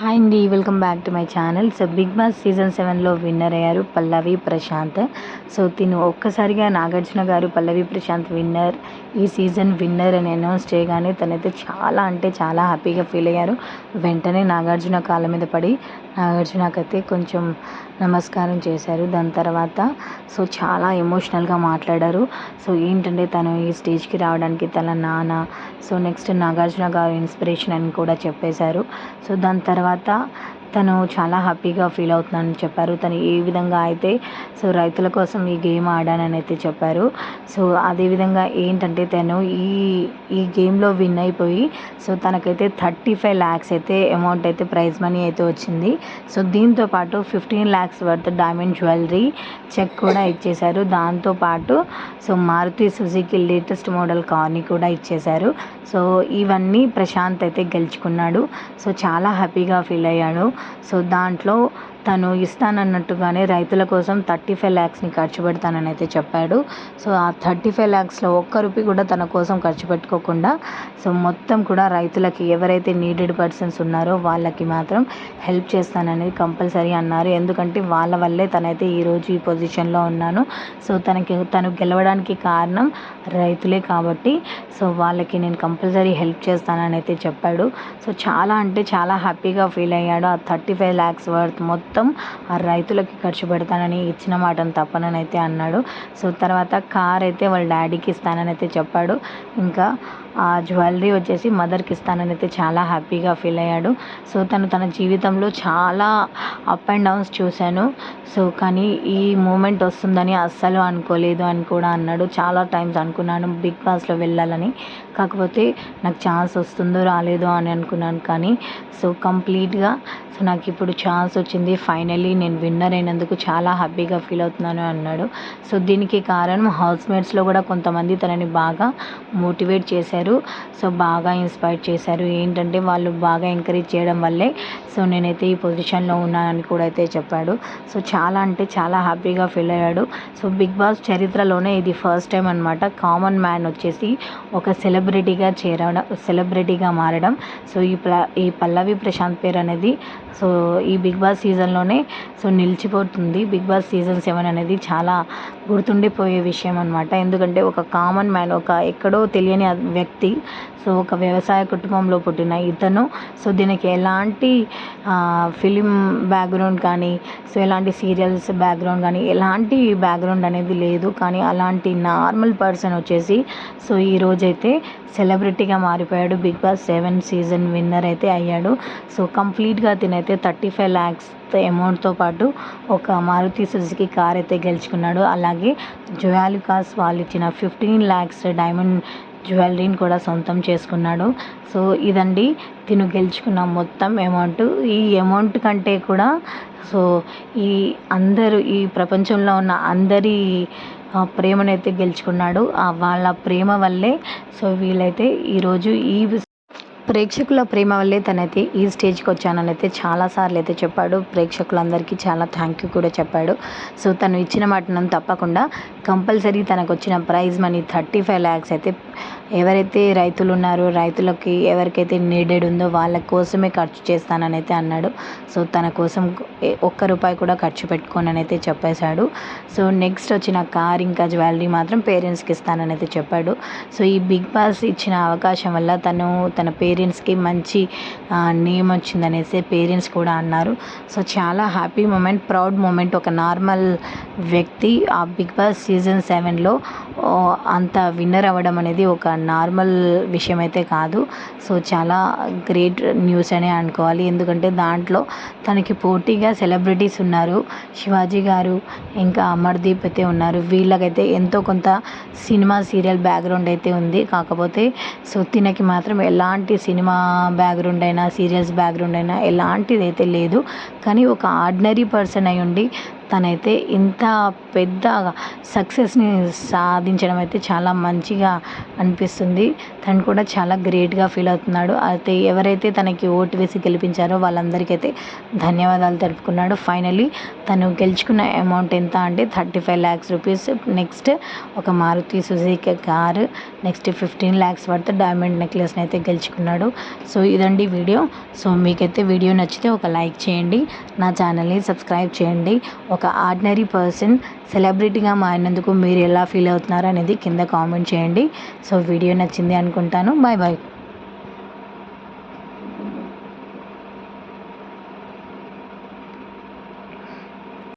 Hi అండి welcome back to my channel so Bigg Boss season సెవెన్లో winner అయ్యారు Pallavi Prashanth. So తిను ఒక్కసారిగా నాగార్జున గారు పల్లవి ప్రశాంత్ విన్నర్ ఈ సీజన్ విన్నర్ అని అనౌన్స్ చేయగానే తనైతే చాలా అంటే చాలా హ్యాపీగా ఫీల్ అయ్యారు. వెంటనే నాగార్జున కాళ్ళ మీద పడి నాగార్జునకైతే కొంచెం నమస్కారం చేశారు. దాని తర్వాత సో చాలా ఎమోషనల్గా మాట్లాడారు. సో ఏంటంటే తను ఈ స్టేజ్కి రావడానికి తన నాన్న సో నెక్స్ట్ నాగార్జున గారు ఇన్స్పిరేషన్ అని కూడా చెప్పేశారు. సో దాని తర్వాత తను చాలా హ్యాపీగా ఫీల్ అవుతున్నానని చెప్పారు. తను ఏ విధంగా అయితే సో రైతుల కోసం ఈ గేమ్ ఆడానని అయితే చెప్పారు. సో అదేవిధంగా ఏంటంటే తను ఈ ఈ గేమ్లో విన్ అయిపోయి సో తనకైతే థర్టీ ఫైవ్ ల్యాక్స్ అయితే అమౌంట్ అయితే ప్రైజ్ మనీ అయితే వచ్చింది. సో దీంతో పాటు fifteen lakhs worth diamond jewellery cheque కూడా ఇచ్చేశారు. దాంతోపాటు so Maruti Suzuki latest model కార్ని కూడా ఇచ్చేశారు. సో ఇవన్నీ ప్రశాంత్ అయితే గెలుచుకున్నాడు. సో చాలా హ్యాపీగా ఫీల్ అయ్యాడు. సో దాంట్లో తను ఇస్తానన్నట్టుగానే రైతుల కోసం థర్టీ ఫైవ్ ల్యాక్స్ని ఖర్చు పెడతానని అయితే చెప్పాడు. సో ఆ థర్టీ ఫైవ్ ల్యాక్స్లో ఒక్క రూపీ కూడా తన కోసం ఖర్చు పెట్టుకోకుండా సో మొత్తం కూడా రైతులకి ఎవరైతే నీడెడ్ పర్సన్స్ ఉన్నారో వాళ్ళకి మాత్రం హెల్ప్ చేస్తాననేది కంపల్సరీ అన్నారు. ఎందుకంటే వాళ్ళ వల్లే తనైతే ఈరోజు ఈ పొజిషన్లో ఉన్నాను. సో తనకి తను గెలవడానికి కారణం రైతులే కాబట్టి సో వాళ్ళకి నేను కంపల్సరీ హెల్ప్ చేస్తానని అయితే చెప్పాడు. సో చాలా అంటే చాలా హ్యాపీగా ఫీల్ అయ్యాడు. ఆ థర్టీ ఫైవ్ ల్యాక్స్ వర్త్ మొత్తం మొత్తం ఆ రైతులకి ఖర్చు పెడతానని ఇచ్చిన మాటను తప్పనని అయితే అన్నాడు. సో తర్వాత కార్ అయితే వాళ్ళ డాడీకి ఇస్తానని అయితే చెప్పాడు. ఇంకా ఆ జ్యువెలరీ వచ్చేసి మదర్కి ఇస్తానని అయితే చాలా హ్యాపీగా ఫీల్ అయ్యాడు. సో తను తన జీవితంలో చాలా అప్ అండ్ డౌన్స్ చూశాను. సో కానీ ఈ మూమెంట్ వస్తుందని అస్సలు అనుకోలేదు అని కూడా అన్నాడు. చాలా టైమ్స్ అనుకున్నాను బిగ్ బాస్లో వెళ్ళాలని. కాకపోతే నాకు ఛాన్స్ వస్తుందో రాలేదో అని అనుకున్నాను కానీ సో కంప్లీట్గా సో నాకు ఇప్పుడు ఛాన్స్ వచ్చింది ఫైనల్లీ నేను విన్నర్ అయినందుకు చాలా హ్యాపీగా ఫీల్ అవుతున్నాను అన్నాడు. సో దీనికి కారణం హౌస్ మేట్స్లో కూడా కొంతమంది తనని బాగా మోటివేట్ చేశారు. సో బాగా ఇన్స్పైర్ చేశారు. ఏంటంటే వాళ్ళు బాగా ఎంకరేజ్ చేయడం వల్లే సో నేనైతే ఈ పొజిషన్లో ఉన్నానని కూడా అయితే చెప్పాడు. సో చాలా అంటే చాలా హ్యాపీగా ఫీల్ అయ్యాడు. సో బిగ్ బాస్ చరిత్రలోనే ఇది ఫస్ట్ టైం అనమాట కామన్ మ్యాన్ వచ్చేసి ఒక సెలబ్రిటీగా చేరడం సెలబ్రిటీగా మారడం. సో ఈ ఈ పల్లవి ప్రశాంత్ పేరు అనేది సో ఈ బిగ్ బాస్ సీజన్లోనే సో నిలిచిపోతుంది. బిగ్ బాస్ సీజన్ సెవెన్ అనేది చాలా గుర్తుండిపోయే విషయం అనమాట ఎందుకంటే ఒక కామన్ మ్యాన్ ఒక ఎక్కడో తెలియని వ్యక్తి సో ఒక వ్యవసాయ కుటుంబంలో పుట్టిన ఇతను. సో దీనికి ఎలాంటి ఫిలిం బ్యాక్గ్రౌండ్ కానీ సో ఎలాంటి సీరియల్స్ బ్యాక్గ్రౌండ్ కానీ ఎలాంటి బ్యాక్గ్రౌండ్ అనేది లేదు. కానీ అలాంటి నార్మల్ పర్సన్ వచ్చేసి సో ఈరోజైతే సెలబ్రిటీగా మారిపోయాడు. Bigg Boss seven season winner అయితే అయ్యాడు. సో కంప్లీట్గా తినైతే థర్టీ ఫైవ్ ల్యాక్స్ అమౌంట్తో పాటు ఒక మారుతి సుజుకి కార్ అయితే గెలుచుకున్నాడు. అలాగే జొయాలికాస్ వాళ్ళు ఇచ్చిన ఫిఫ్టీన్ ల్యాక్స్ డైమండ్ జ్యువెలరీని కూడా సొంతం చేసుకున్నాడు. సో ఇదండి. తిను గెలుచుకున్న మొత్తం అమౌంట్. ఈ అమౌంట్ కంటే కూడా సో ఈ అందరూ ఈ ప్రపంచంలో ఉన్న అందరి ప్రేమనైతే గెలుచుకున్నాడు. వాళ్ళ ప్రేమ వల్లే సో వీళ్ళైతే ఈరోజు ఈ ప్రేక్షకుల ప్రేమ వల్లే తనైతే ఈ స్టేజ్కి వచ్చానని అయితే చాలాసార్లు అయితే చెప్పాడు. ప్రేక్షకులందరికీ చాలా థ్యాంక్ యూ కూడా చెప్పాడు. సో తను ఇచ్చిన మాటను తప్పకుండా కంపల్సరీ తనకు వచ్చిన prize money thirty five lakhs అయితే ఎవరైతే రైతులు ఉన్నారో రైతులకి ఎవరికైతే నీడెడ్ ఉందో వాళ్ళ కోసమే ఖర్చు చేస్తానని అయితే అన్నాడు. సో తన కోసం ఒక్క రూపాయి కూడా ఖర్చు పెట్టుకోనని అయితే చెప్పేశాడు. సో నెక్స్ట్ వచ్చిన కార్ ఇంకా జ్యువెలరీ మాత్రం పేరెంట్స్కి ఇస్తానని అయితే చెప్పాడు. సో ఈ బిగ్ బాస్ ఇచ్చిన అవకాశం వల్ల తను తన పేరెంట్స్కి మంచి నేమ్ వచ్చిందనేసి పేరెంట్స్ కూడా అన్నారు. సో చాలా హ్యాపీ మూమెంట్ ప్రౌడ్ మూమెంట్ ఒక నార్మల్ వ్యక్తి ఆ బిగ్ బాస్ సీజన్ సెవెన్లో అంత విన్నర్ అవ్వడం అనేది ఒక నార్మల్ విషయం అయితే కాదు. సో చాలా గ్రేట్ న్యూస్ అనే అనుకోవాలి. ఎందుకంటే దాంట్లో తనకి పోటీగా సెలబ్రిటీస్ ఉన్నారు. శివాజీ గారు ఇంకా అమర్దీప్ అయితే ఉన్నారు. వీళ్ళకైతే ఎంతో కొంత సినిమా సీరియల్ బ్యాక్గ్రౌండ్ అయితే ఉంది. కాకపోతే సో తినకి మాత్రం ఎలాంటి సినిమా బ్యాక్గ్రౌండ్ అయినా సీరియల్స్ బ్యాక్గ్రౌండ్ అయినా ఎలాంటిది అయితే లేదు. కానీ ఒక ఆర్డినరీ పర్సన్ అయి ఉండి తనైతే ఇంత పెద్ద సక్సెస్ని సాధించడం అయితే చాలా మంచిగా అనిపిస్తుంది. తను కూడా చాలా గ్రేట్గా ఫీల్ అవుతున్నాడు. అయితే ఎవరైతే తనకి ఓటు వేసి గెలిపించారో వాళ్ళందరికీ అయితే ధన్యవాదాలు తెలుపుకున్నాడు. ఫైనలీ తను గెలుచుకున్న అమౌంట్ ఎంత అంటే thirty five lakhs rupees next ఒక Maruti Suzuki car. Next fifteen lakhs పడితే డైమండ్ నెక్లెస్ని అయితే గెలుచుకున్నాడు. సో ఇదండి వీడియో. సో మీకైతే వీడియో నచ్చితే ఒక లైక్ చేయండి. నా ఛానల్ని సబ్స్క్రైబ్ చేయండి. ఒక ఆర్డినరీ పర్సన్ సెలబ్రిటీగా మారినందుకు మీరు ఎలా ఫీల్ అవుతున్నారు అనేది కింద కామెంట్ చేయండి. సో వీడియో నచ్చింది అనుకుంటాను. Bye bye